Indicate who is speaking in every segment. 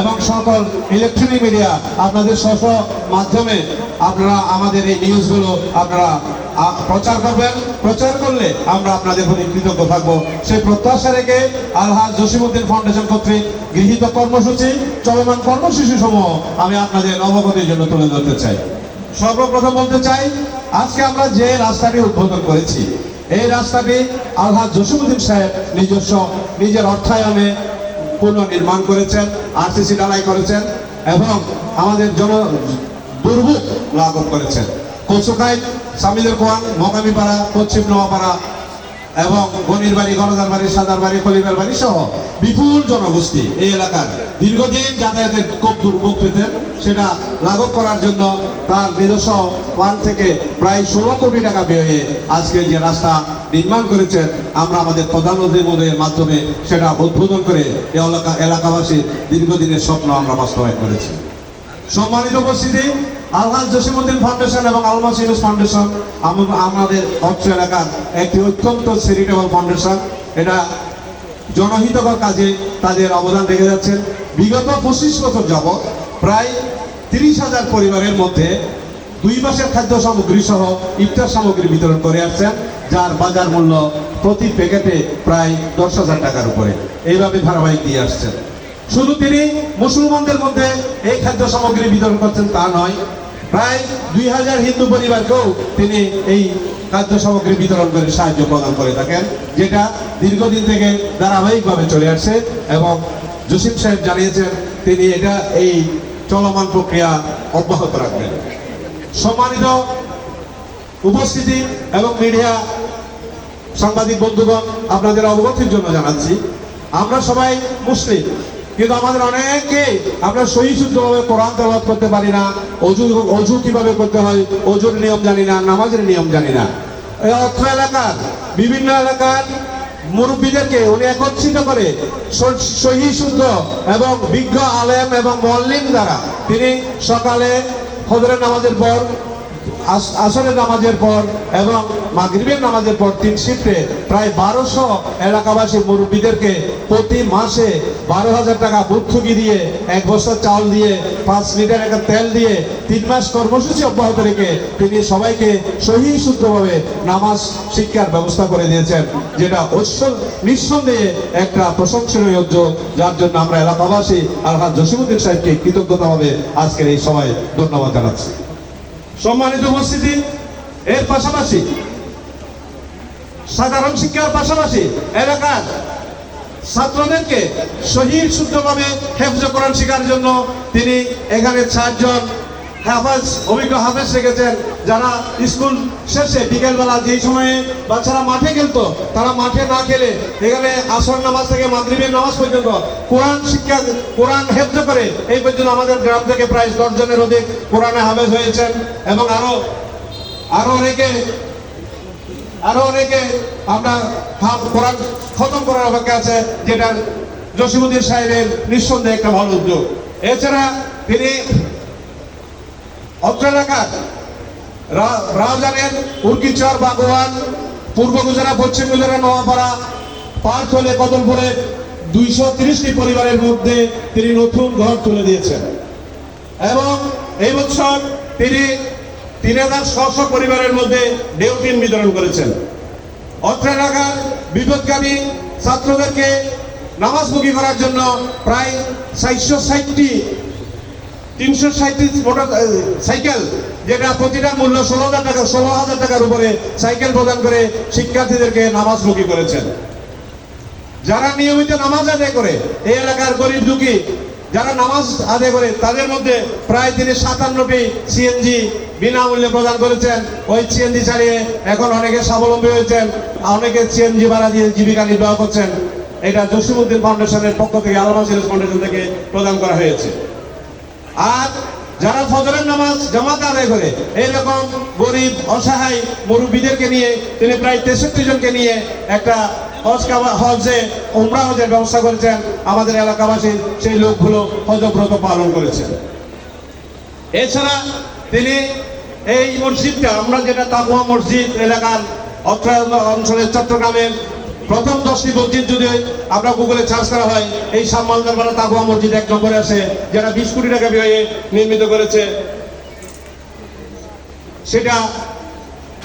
Speaker 1: এবং সকল electronic media আপনাদের স্ব মাধ্যমে আপনারা আমাদের এই নিউজগুলো আপনারা প্রচার করবেন। প্রচার করলে আমরা আপনাদের প্রতি কৃতজ্ঞ থাকব। সেই প্রত্যাশা রেখে আলহাজ জসিমুদ্দিন ফাউন্ডেশন কর্তৃক গৃহীত কর্মসূচি, চলমান কর্মসূচি সমূহ আমি আপনাদের অবগতির জন্য তুলে ধরতে চাই। সর্বপ্রথম বলতে চাই, আজকে আমরা যে রাস্তাটি উদ্বোধন করেছি, এই রাস্তাটি আলহাজ জসিমুদ্দিন সাহেব নিজস্ব, নিজের অর্থায়নে পুনর্নির্মাণ করেছেন, আরসিসি ঢালাই করেছেন এবং আমাদের জন দুর্ভোগ লাঘব করেছেন। কচুকাই সামিলের কোয়ান মকামিপাড়া পশ্চিম নোয়াপাড়া এবং গনির বাড়ি, গণদার বাড়ি, সাদার বাড়ি খলিমের বাড়ি সহ বিপুল জনগোষ্ঠী এই এলাকার দীর্ঘদিন যাতায়াতের খুব দুর্ভোগ পেতেন সেটা লাঘব করার জন্য তার নিজস্ব ওয়ান থেকে প্রায় ষোলো কোটি টাকা ব্যয়ে আজকে যে রাস্তা নির্মাণ করেছেন, আমরা আমাদের প্রধানমন্ত্রী মোদের মাধ্যমে সেটা উদ্বোধন করে এলাকা এলাকাবাসীর দীর্ঘদিনের স্বপ্ন আমরা বাস্তবায়ন করেছি। সম্মানিত উপস্থিতি আলহাজ জসিমুদ্দিন ফাউন্ডেশন এবং আলমাস ইউনুস ফাউন্ডেশন আমাদের অত্র এলাকার একটি অত্যন্ত চ্যারিটেবল ফাউন্ডেশন এটা জনহিতকর কাজে তাদের অবদান রেখে যাচ্ছেন। বিগত পঁচিশ বছর যাবৎ প্রায় তিরিশ হাজার পরিবারের মধ্যে দুই মাসের খাদ্য সামগ্রী সহ ইফতার সামগ্রী বিতরণ করে আসছেন, যার বাজার মূল্য প্রতি প্যাকেটে প্রায় দশ হাজার টাকার উপরে। এইভাবে ধারাবাহিক দিয়ে আসছেন। শুধু তিনি মুসলমানদের মধ্যে এই খাদ্য সামগ্রী বিতরণ করছেন তা নয় প্রায় দুই হাজার হিন্দু পরিবারকেও তিনি এই খাদ্য সামগ্রী বিতরণ করে সাহায্য প্রদান করে থাকেন, যেটা দীর্ঘদিন থেকে ধারাবাহিকভাবে চলে আসছে এবং জসিম সাহেব জানিয়েছেন, তিনি এটা এই চলমান প্রক্রিয়া অব্যাহত রাখবেন। সম্মানিত উপস্থিতি এবং মিডিয়া সাংবাদিক বন্ধুগণ, আপনাদের অবগতির জন্য জানাচ্ছি, আমরা সবাই মুসলিম। কিন্তু আমাদের অনেকে আমরা সহি শুদ্ধভাবে কোরআন তেলাওয়াত করতে পারি না, অজু অজু কীভাবে করতে হয়, অজুর নিয়ম জানি না, নামাজের নিয়ম জানি না। অর্থ এলাকার, বিভিন্ন এলাকার মুরব্বীদেরকে উনি একত্রিত করে সহি শুদ্ধ এবং বিজ্ঞ আলেম এবং মল্লিম দ্বারা তিনি সকালে ফজরের নামাজের পর আসরের নামাজের পর এবং মাগরিবের নামাজের পর তিন শিফটে প্রায় বারোশো এলাকাবাসী মুরব্বীদেরকে প্রতি মাসে বারো হাজার টাকা ভর্তুকি দিয়ে এক বছর চাল দিয়ে, পাঁচ লিটার একটা তেল দিয়ে তিন মাস কর্মসূচি অব্যাহত রেখে তিনি সবাইকে সহি শুদ্ধভাবে নামাজ শিক্ষার ব্যবস্থা করে দিয়েছেন, যেটা নিঃসন্দেহে একটা প্রশংসনীয় উদ্যোগ যার জন্য আমরা এলাকাবাসী আলহাজ জসিমুদ্দিন সাহেবকে কৃতজ্ঞতাভাবে আজকের এই সময় ধন্যবাদ জানাচ্ছি। সম্মানিত উপস্থিতি, এর পাশাপাশি সাধারণ শিক্ষার পাশাপাশি এলাকার ছাত্রদেরকে শহীদ শুদ্ধভাবে হেফজ কোরআন শেখার জন্য তিনি এখানে চারজন হাফাজ, অভিজ্ঞ হাফেজ রেখেছেন যারা স্কুল শেষে বিকেলবেলা যেই সময়ে বাচ্চারা মাঠে খেলতো, তারা মাঠে না খেলে এখানে আসর নামাজ থেকে মাগরিবের নামাজ পর্যন্ত কোরআন শিক্ষা, কোরআন হেফজ করে। এই পর্যন্ত আমাদের গ্রাম থেকে প্রায় দশ জনের অধিক কোরআনে হাফেজ হয়েছেন এবং আরও আরও অনেকে আরও অনেকে আমরা হাফ কোরআন খতম করার অপেক্ষা আছে, যেটা জসিমুদ্দিন সাহেবের নিঃসন্দেহে একটা ভালো উদ্যোগ। এছাড়া তিনি অত্র এলাকার রা- রাউজানের উর্কিচর বাগোয়ান, পূর্ব গুজরা পশ্চিম গুজরা নোয়াপাড়া, পার্থলে কদমপুরে দুইশো তিরিশটি পরিবারের মধ্যে তিনি নতুন ঘর তুলে দিয়েছেন। এবং এই বছর তিনি তিন হাজার ছশো পরিবারের মধ্যে ডেউটিন বিতরণ করেছেন। অত্র এলাকার বিপদগামী ছাত্রদেরকে নামাজমুখী করার জন্য প্রায় চারশো ষাটটি তিনশো সাঁত্রিশ মোটর সাইকেল, যেটা প্রতিটা মূল্য ষোলো হাজার টাকা, ষোলো হাজার টাকার উপরে সাইকেল প্রদান করে শিক্ষার্থীদেরকে নামাজ নামাজমুখী করেছেন। যারা নিয়মিত নামাজ আদায় করে, এই এলাকার গরিব দুঃখী, যারা নামাজ আদায় করে, তাদের মধ্যে প্রায় তিনি সাতান্নটি সিএনজি বিনামূল্যে প্রদান করেছেন। ওই সিএনজি ছাড়িয়ে এখন অনেকে স্বাবলম্বী হয়েছেন, অনেকে সিএনজি ভাড়া দিয়ে জীবিকা নির্বাহ করছেন। এটা জসিমুদ্দিন ফাউন্ডেশনের পক্ষ থেকে আলমা সিরিজ ফাউন্ডেশন থেকে প্রদান করা হয়েছে। আর যারা ফজরের নামাজ জামাত আদায় করে, এইরকম গরিব, অসহায় মুরব্বীদেরকে নিয়ে, তিনি প্রায় তেষট্টি জনকে নিয়ে একটা হজ হজে উমরা হজের ব্যবস্থা করেছেন আমাদের এলাকাবাসী সেই লোকগুলো হজব্রত পালন করেছেন। এছাড়া তিনি এই মসজিদটা, আমরা যেটা তাকুয়া মসজিদ এলাকার অত্র অঞ্চলের চট্টগ্রামের প্রথম দশটি মসজিদ যদি আমরা গুগলে সার্চ করা হয়, এই সাম্মাল দরবারা তাকুয়া মসজিদ এক নম্বরে আছে, যারা বিশ কোটি টাকা ব্যয়ে নির্মিত করেছে। সেটা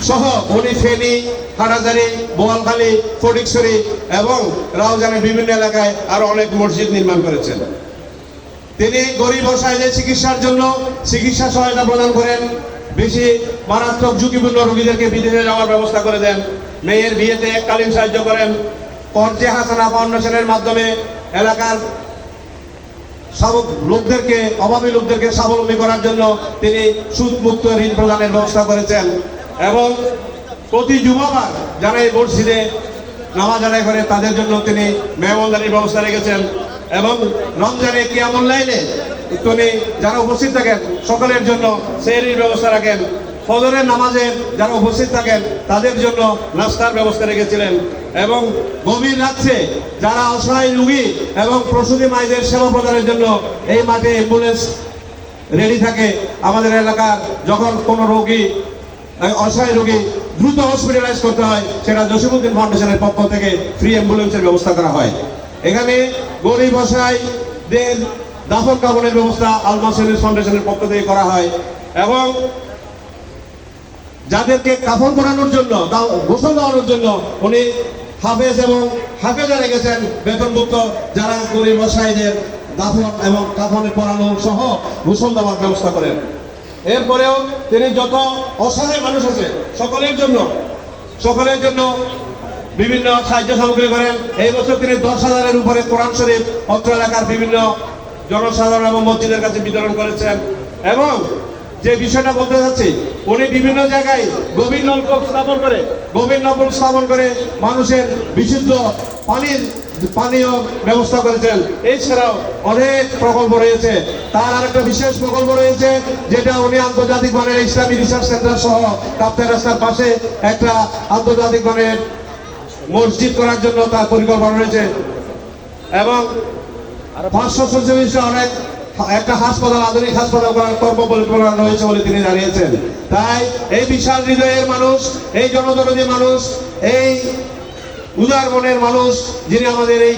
Speaker 1: সহ উনি ফেনী হাটাজারি বোয়ালখালী, ফটিকছড়ি এবং রাউজানের বিভিন্ন এলাকায় আরও অনেক মসজিদ নির্মাণ করেছেন। তিনি গরিব অসহায়দের চিকিৎসার জন্য চিকিৎসা সহায়তা প্রদান করেন। বেশি মারাত্মক ঝুঁকিপূর্ণ রোগীদেরকে বিদেশে যাওয়ার ব্যবস্থা করে দেন। মেয়ের বিয়েতে এককালীন সাহায্য করেন পর্যে হাসানা ফাউন্ডেশনের মাধ্যমে এলাকার সব লোকদেরকে, অভাবী লোকদেরকে স্বাবলম্বী করার জন্য তিনি সুদমুক্ত ঋণ প্রদানের ব্যবস্থা করেছেন। এবং প্রতি জুমাবার যারা এই মসজিদে নামাজ আদায় করে, তাদের জন্য তিনি মেহমানদারির ব্যবস্থা রেখেছেন। এবং রমজানে কিয়ামুল লাইলে তিনি যারা উপস্থিত থাকেন, সকলের জন্য সেহরির ব্যবস্থা রাখেন। ফজরের নামাজে যারা উপস্থিত থাকেন, তাদের জন্য নাস্তার ব্যবস্থা রেখেছিলেন। এবং গভীর রাত্রে যারা অসহায় রুগী এবং প্রসূতি মায়েদের সেবা প্রদানের জন্য এই মাঠে অ্যাম্বুলেন্স রেডি থাকে। আমাদের এলাকার যখন কোনো রোগী অসহায় রোগী দ্রুত হসপিটালাইজ করতে হয়, সেটা জসিমুদ্দিন ফাউন্ডেশনের পক্ষ থেকে ফ্রি অ্যাম্বুলেন্সের ব্যবস্থা করা হয়। এখানে গরিব অসহায়দের দাফন কাপড়ের ব্যবস্থা আলমাসেলিস ফাউন্ডেশনের পক্ষ থেকে করা হয়। এবং যাদেরকে কাফন করানোর জন্য গোসল দেওয়ানোর জন্য উনি হাফেজ এবং হাফেজা রেখেছেন বেতনভুক্ত যারা গরিব অসহায়দের দাফন এবং কাফনে পরানো সহ গোসল দেওয়ার ব্যবস্থা করেন। এরপরেও তিনি যত অসহায় মানুষ আছে, সকলের জন্য সকলের জন্য বিভিন্ন সাহায্য সামগ্রী করেন। এই বছর তিনি দশ হাজারের উপরে কোরআন শরীফ অত্র এলাকার বিভিন্ন জনসাধারণ এবং মসজিদের কাছে বিতরণ করেছেন। এবং যে বিষয়টা বলতে চাচ্ছি, উনি বিভিন্ন জায়গায় গভীর নলকূপ স্থাপন করে, গভীর নলকূপ স্থাপন করে মানুষের বিশুদ্ধ পানির, পানীয় ব্যবস্থা করেছেন। এছাড়াও অনেক প্রকল্প রয়েছে। তার আরেকটা বিশেষ প্রকল্প রয়েছে, যেটা উনি আন্তর্জাতিক মানের ইসলামী রিসার্চ সেন্টার সহ কাপ্তাই রাস্তার পাশে একটা আন্তর্জাতিক মানের মসজিদ করার জন্য তার পরিকল্পনা রয়েছে। এবং পাঁচশো ছচল্লিশটা অনেক একটা হাসপাতাল, আধুনিক হাসপাতাল করার কর্ম পরিকল্পনা রয়েছে বলে তিনি জানিয়েছেন। তাই এই বিশাল হৃদয়ের মানুষ, এই জনদরদী মানুষ, এই উদার মনের মানুষ, যিনি আমাদের এই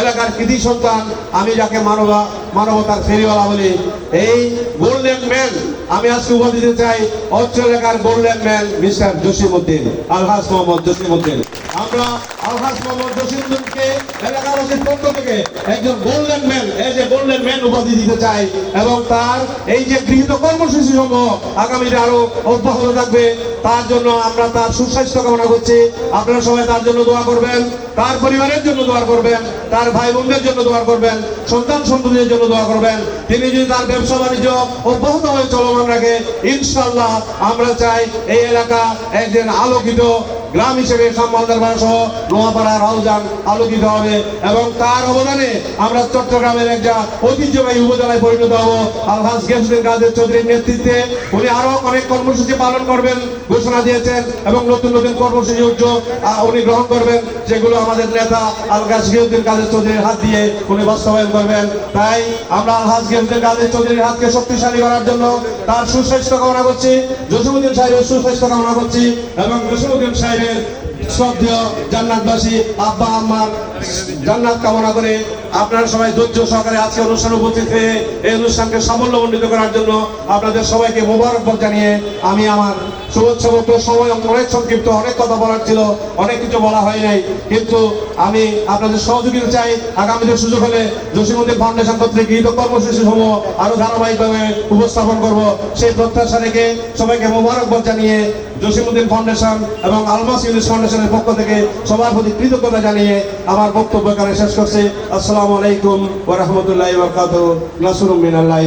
Speaker 1: এলাকার কৃতি সন্তান, আমি যাকে মানবা মানবতার ফেরিওয়ালা বলি, এই গোল্ডেন আমি আজকে উপাধি দিতে চাই অত্র এলাকার বললেন ম্যান মিস্টার জসিমুদ্দিন আলহাজ মোহাম্মদ জসিমুদ্দিন আমরা আলহাজ মোহাম্মদ জসিমুদ্দিনকে এলাকাবাসীর পক্ষ থেকে একজন গোল্ডেন ম্যান, এই যে গোল্ডেন ম্যান উপাধি দিতে চাই এবং তার এই যে গৃহীত কর্মসূচি সমূহ আগামীতে আরও অব্যাহত থাকবে। তার জন্য আমরা তার সুস্বাস্থ্য কামনা করছি। আপনারা সবাই তার জন্য দোয়া করবেন, তার পরিবারের জন্য দোয়া করবেন, তার ভাই বোনদের জন্য দোয়া করবেন, সন্তান সন্ততিদের জন্য দোয়া করবেন। তিনি যদি তার ব্যবসা বাণিজ্য অব্যাহত হয়ে চলমান রাখে ইনশাল্লাহ আমরা চাই এই এলাকা একজন আলোকিত গ্রাম হিসেবে সম্মানদার সহ নোয়াপাড়া, রাউজান আলোকিত হবে এবং তার অবদানে আমরা চট্টগ্রামের একটা ঐতিহ্যবাহী উপজেলায় পরিণত হব। আলহাজ গেসুদ্দিন কাদের চৌধুরীর নেতৃত্বে উনি আরও অনেক কর্মসূচি পালন করবেন, ঘোষণা দিয়েছেন এবং নতুন নতুন কর্মসূচি উদ্যোগ উনি গ্রহণ করবেন, যেগুলো আমাদের নেতা আলহাজ গিয়ুদ্দিন কাদের চৌধুরীর হাত দিয়ে উনি বাস্তবায়ন করবেন। তাই আমরা আলহাজ গিয়ুদ্দিন কাদের চৌধুরীর হাতকে শক্তিশালী করার জন্য তার সুস্বাস্থ্য কামনা করছি জসিমুদ্দিন সাহেবের সুস্বাস্থ্য কামনা করছি এবং জসিমুদ্দিন সাহেবের শ্রদ্ধেয় জান্নাতবাসী আব্বা আম্মার জান্নাত কামনা করে আপনারা সবাই ধৈর্য সহকারে আজকে অনুষ্ঠানে উপস্থিত হয়ে এই অনুষ্ঠানকে সাফল্যমণ্ডিত করার জন্য আপনাদের সবাইকে মোবারকবাদ জানিয়ে আমি আমার শুভোৎসবক সময় অনেক সংক্ষিপ্ত, অনেক কথা বলার ছিল, অনেক কিছু বলা হয় নাই। কিন্তু আমি আপনাদের সহযোগিতা চাই। আগামীতে সুযোগ হলে জসিমুদ্দিন ফাউন্ডেশন কর্তৃক গৃহীত কর্মসূচি সমূহ আরও ধারাবাহিকভাবে উপস্থাপন করব। সেই প্রত্যাশা রেখে সবাইকে মোবারকবাদ জানিয়ে জসিমুদ্দিন ফাউন্ডেশন এবং আলমাস ইউনিস ফাউন্ডেশনের পক্ষ থেকে সবার প্রতি কৃতজ্ঞতা জানিয়ে আমার বক্তব্য এখানে শেষ করছি। আসসালামু আলাইকুম ওয়া বরকাত নাসরুম মিনাল্লাহি